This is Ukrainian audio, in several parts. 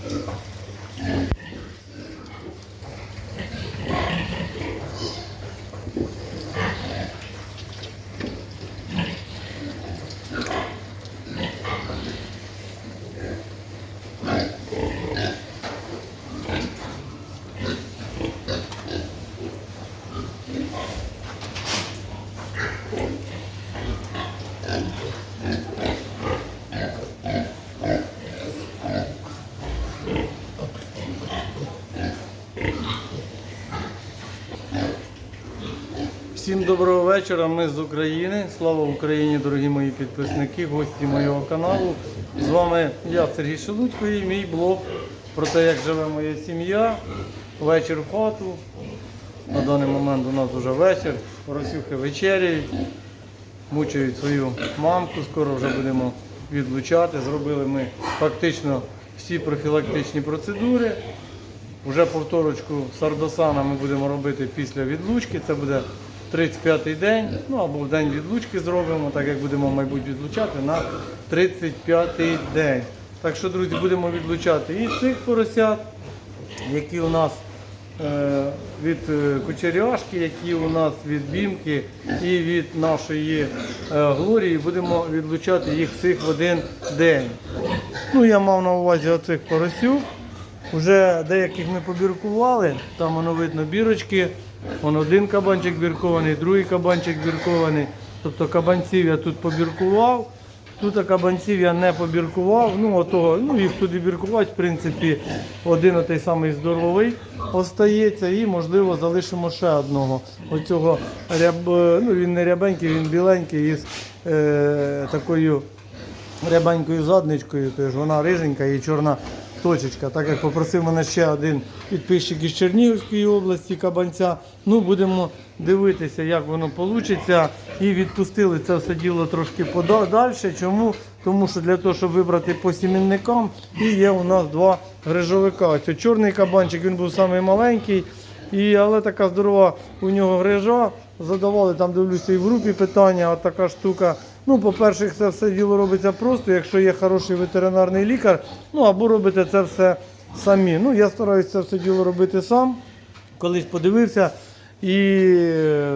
And Всім доброго вечора. Ми з України. Слава Україні, дорогі мої підписники, гості моєго каналу. З вами я, Сергій Шелудько, і мій блог про те, як живе моя сім'я. Вечір в хату. На даний момент у нас вже вечір. Поросюхи вечеряють, мучають свою мамку. Скоро вже будемо відлучати. Зробили ми фактично всі профілактичні процедури. Уже повторочку сардосана ми будемо робити після відлучки. Це буде 35-й день, ну або в день відлучки зробимо, так як будемо, мабуть, відлучати на 35-й день. Так що, друзі, будемо відлучати і цих поросят, які у нас е, від е, кучеряшки, які у нас від бімки і від нашої е, глорії. Будемо відлучати їх всіх в один день. Ну, я мав на увазі оцих поросюк. Уже деяких ми побіркували, там воно видно бірочки. Вон один кабанчик біркований, другий кабанчик біркований. Тобто кабанців я тут побіркував. Тут кабанців я не побіркував. Ну, отого, ну їх туди біркувати, в принципі, один отей самий здоровий остається і, можливо, залишимо ще одного. Оцього ряб, ну він не рябенький, він біленький із е, такою рябенькою задничкою, тож вона риженька і чорна точечка. Так як попросив мене ще один підписчик із Чернігівської області Кабанця. Ну, будемо дивитися, як воно вийде. І відпустили це все діло трошки подалі. Чому? Тому що для того, щоб вибрати по сімінникам, і є у нас два грижовика. Ось чорний кабанчик, він був самий маленький. І, але така здорова у нього грижа. Задавали там, дивлюся, і в групі питання, от така штука. Ну, по-перше, це все діло робиться просто, якщо є хороший ветеринарний лікар, ну або робите це все самі. Ну, я стараюся це все діло робити сам. Колись подивився і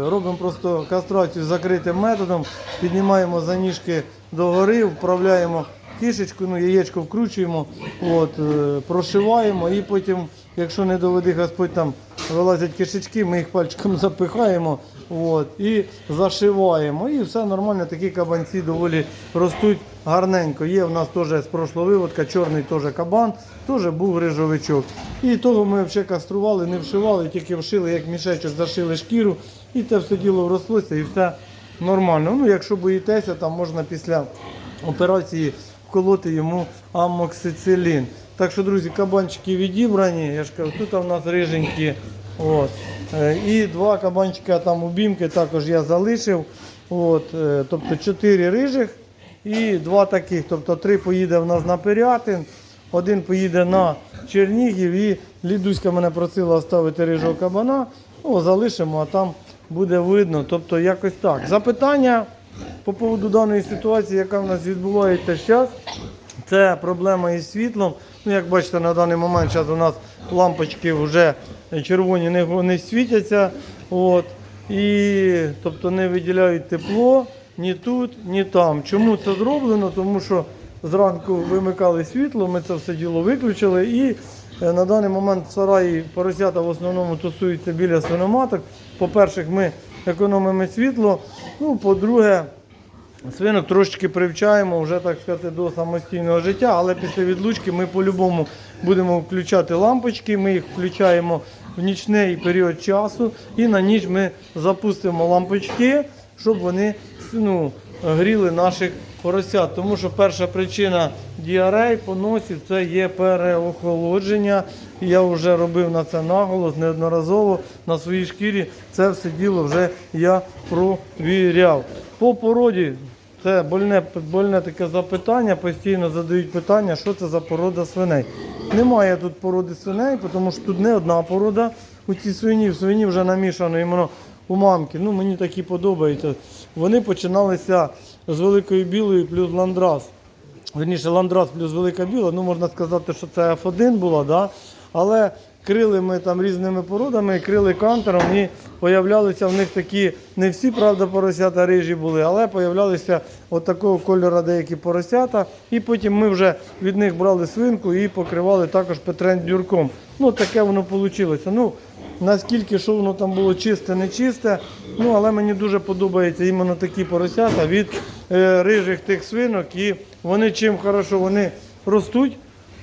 робимо просто кастрацію закритим методом, піднімаємо за ніжки догори, вправляємо кишечку, ну, яєчко вкручуємо, от, е, прошиваємо і потім, якщо не доведи Господь там вилазять кишечки, ми їх пальчиком запихаємо от, і зашиваємо. І все нормально, такі кабанці доволі ростуть гарненько. Є в нас теж з прошлого виводка, чорний теж кабан, теж був грижовичок. І того ми взагалі кастрували, не вшивали, тільки вшили, як мішечок, зашили шкіру, і те все діло врослося і все нормально. Ну, якщо боїтеся, там можна після операції вколоти йому амоксицилін. Так що, друзі, кабанчики відібрані. Я ж кажу, тут у нас риженькі. От. Е, І два кабанчика там у також я залишив. От. е, Тобто чотири рижих і два таких. Тобто три поїде в нас на Пирятин, один поїде на Чернігів і Лідуська мене просила оставити рижого кабана. Ну, залишимо, а там буде видно. Тобто якось так. Запитання по поводу даної ситуації, яка в нас відбувається зараз. Це проблема із світлом. Ну, як бачите, на даний момент зараз у нас лампочки вже червоні не, не світяться. От. І тобто не виділяють тепло ні тут, ні там. Чому це зроблено? Тому що зранку вимикали світло, ми це все діло виключили. І е, на даний момент в сараї поросята в основному тусуються біля свиноматок. По-перше, ми економимо світло. Ну, по-друге, Свинок трошечки привчаємо вже так сказати до самостійного життя, але після відлучки ми по-любому будемо включати лампочки. Ми їх включаємо в нічний період часу, і на ніч ми запустимо лампочки, щоб вони ну, гріли наших поросят. Тому що перша причина діарей поносів це є переохолодження. Я вже робив на це наголос неодноразово на своїй шкірі. Це все діло вже я провіряв. По породі це больне, больне таке запитання, постійно задають питання, що це за порода свиней. Немає тут породи свиней, тому що тут не одна порода. У цій свині, в свині вже намішано іменно у мамки. Ну, мені такі подобаються. Вони починалися з великої білої плюс ландрас. верніше ландрас плюс велика біла, ну можна сказати, що це F1 була, да? але крили ми там різними породами, крили кантером і появлялися в них такі, не всі, правда, поросята рижі були, але появлялися от такого кольору деякі поросята. І потім ми вже від них брали свинку і покривали також петрендюрком. Ну, таке воно вийшло. Ну, наскільки що воно там було чисте, не чисте. Ну, але мені дуже подобаються іменно такі поросята від е, рижих тих свинок. І вони чим хорошо вони ростуть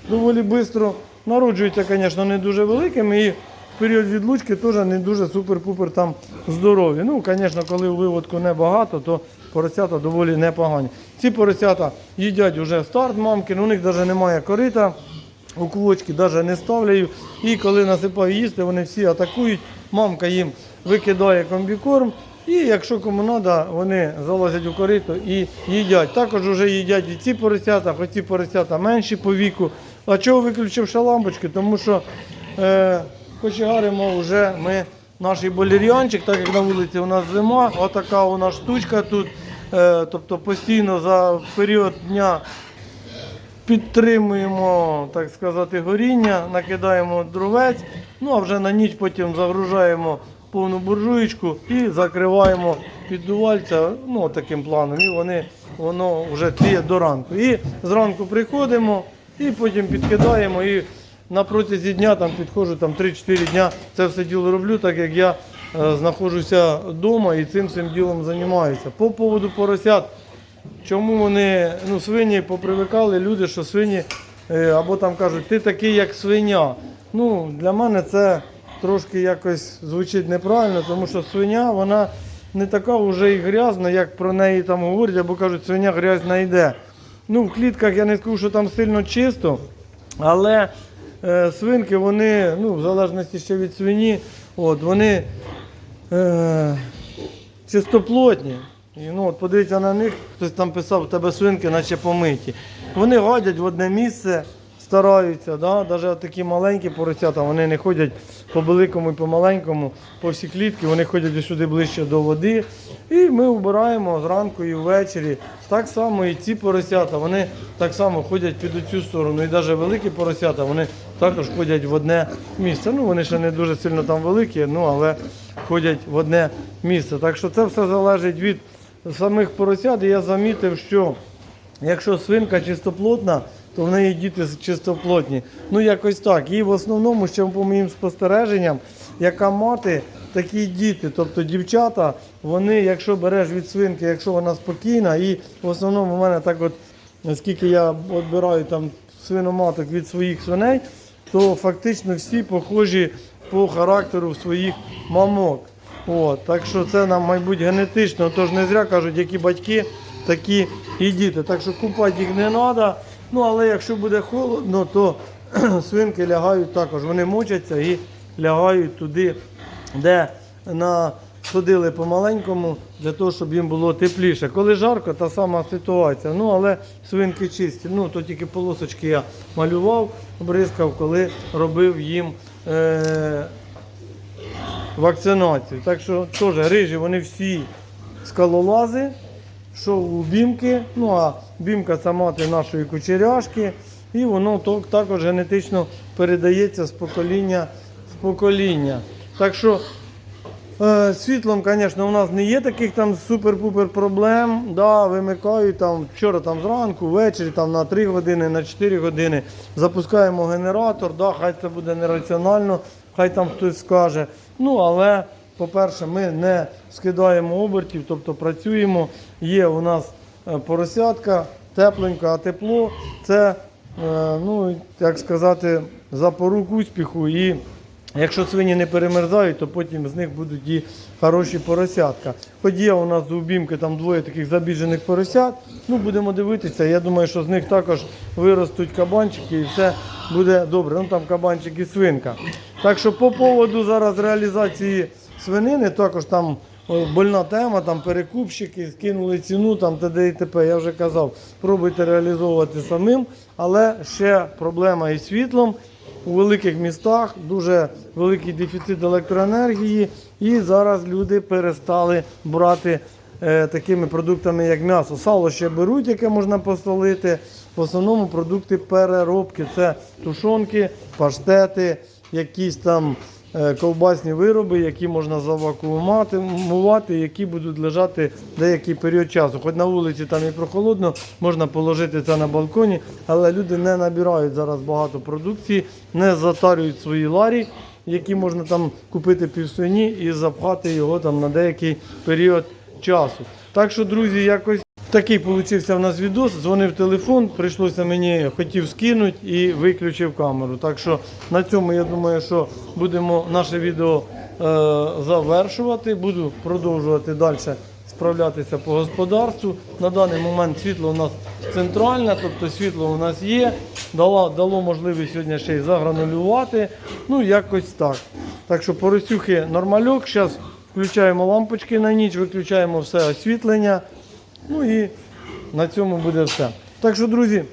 доволі швидко. Народжуються, звісно, не дуже великими. І в період відлучки теж не дуже супер-пупер там здорові. Ну, звісно, коли у виводку небагато, то поросята доволі непогані. Ці поросята їдять вже старт мамки, ну, у них навіть немає корита. У кулочки навіть не ставлю. І коли насипаю їсти, вони всі атакують. Мамка їм викидає комбікорм. І якщо кому треба, вони залазять у корито і їдять. Також вже їдять і ці поросята, хоч ці поросята менші по віку. А чого виключив ще лампочки? Тому що е, кочегаримо вже ми наш болір'янчик, так як на вулиці у нас зима, отака у нас штучка тут. Е, тобто постійно за період дня підтримуємо, так сказати, горіння, накидаємо дровець, ну а вже на ніч потім загружаємо повну буржуєчку і закриваємо піддувальця ну, таким планом. І вони, воно вже тліє до ранку. І зранку приходимо і потім підкидаємо. І на протязі дня там підходжу там 3-4 дня це все діло роблю, так як я е, знаходжуся вдома і цим цим ділом займаюся. По поводу поросят. Чому вони, ну, свині попривикали люди, що свині е, або там кажуть, ти такий, як свиня. Ну, для мене це трошки якось звучить неправильно, тому що свиня, вона не така вже і грязна, як про неї там говорять, або кажуть, свиня грязна йде. Ну, в клітках я не скажу, що там сильно чисто, але е, свинки, вони, ну, в залежності ще від свині, от, вони е, чистоплотні. І, ну, от подивіться на них, хтось там писав, у тебе свинки наче помиті. Вони годять в одне місце, стараються, да? навіть такі маленькі поросята, вони не ходять по великому і по маленькому, по всій клітки, вони ходять сюди ближче до води. І ми вбираємо зранку і ввечері. Так само і ці поросята, вони так само ходять під цю сторону. І навіть великі поросята, вони також ходять в одне місце. Ну, вони ще не дуже сильно там великі, ну але ходять в одне місце. Так що це все залежить від самих поросят. І я замітив, що якщо свинка чистоплотна, то в неї діти чистоплотні. Ну якось так. І в основному, ще по моїм спостереженням, яка мати, такі діти. Тобто дівчата, вони, якщо береш від свинки, якщо вона спокійна, і в основному в мене так от, наскільки я відбираю там свиноматок від своїх свиней, то фактично всі похожі по характеру своїх мамок. От, так що це нам, мабуть, генетично. Тож не зря кажуть, які батьки, такі і діти. Так що купати їх не треба. Ну, але якщо буде холодно, то свинки лягають також. Вони мочаться і лягають туди, де насадили помаленькому, для того, щоб їм було тепліше. Коли жарко, та сама ситуація. Ну, але свинки чисті. Ну, то тільки полосочки я малював, бризкав, коли робив їм. Е- вакцинацію. Так що теж рижі, вони всі скалолази, що у бімки, ну а бімка це мати нашої кучеряшки, і воно також генетично передається з покоління в покоління. Так що е, світлом, звісно, у нас не є таких там супер-пупер проблем. Да, вимикають там вчора там зранку, ввечері там на 3 години, на 4 години. Запускаємо генератор, да, хай це буде нераціонально, хай там хтось скаже. Ну, але, по-перше, ми не скидаємо обертів, тобто працюємо. Є у нас поросятка, тепленько, а тепло це, е, ну, як сказати, запорук успіху. І Якщо свині не перемерзають, то потім з них будуть і хороші поросятка. Хоч є у нас у бімки там двоє таких забіжених поросят. Ну, будемо дивитися. Я думаю, що з них також виростуть кабанчики і все буде добре. Ну там кабанчик і свинка. Так що по поводу зараз реалізації свинини, також там больна тема, там перекупщики скинули ціну, там т.д. і т.п. Я вже казав, пробуйте реалізовувати самим, але ще проблема із світлом у великих містах дуже великий дефіцит електроенергії, і зараз люди перестали брати е, такими продуктами, як м'ясо. Сало ще беруть, яке можна посолити. В основному продукти переробки. Це тушонки, паштети, якісь там ковбасні вироби, які можна завакуумувати, які будуть лежати деякий період часу. Хоч на вулиці там і прохолодно, можна положити це на балконі, але люди не набирають зараз багато продукції, не затарюють свої ларі, які можна там купити півсоні і запхати його там на деякий період часу. Так що, друзі, якось. Такий получився в нас відос. Дзвонив телефон, прийшлося мені хотів скинути і виключив камеру. Так що на цьому я думаю, що будемо наше відео е, завершувати. Буду продовжувати далі справлятися по господарству. На даний момент світло у нас центральне, тобто світло у нас є. Дало, дало можливість сьогодні ще й загранулювати. Ну, якось так. Так що поросюхи нормальок. Зараз включаємо лампочки на ніч, виключаємо все освітлення. Ну і на цьому буде все. Так що, друзі,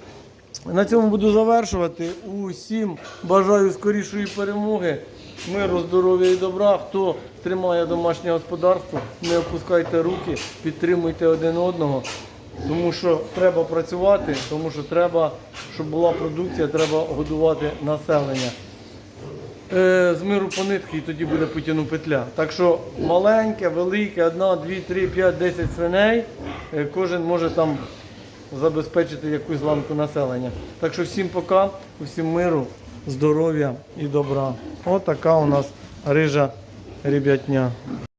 на цьому буду завершувати. Усім бажаю скорішої перемоги, миру, здоров'я і добра. Хто тримає домашнє господарство, не опускайте руки, підтримуйте один одного. Тому що треба працювати, тому що треба, щоб була продукція, треба годувати населення. Е, з миру по нитки і тоді буде Путіну петля. Так що маленьке, велике, одна, дві, три, п'ять, десять свиней. е, Кожен може там забезпечити якусь ланку населення. Так що всім пока, всім миру, здоров'я і добра. Отака у нас рижа ребятня.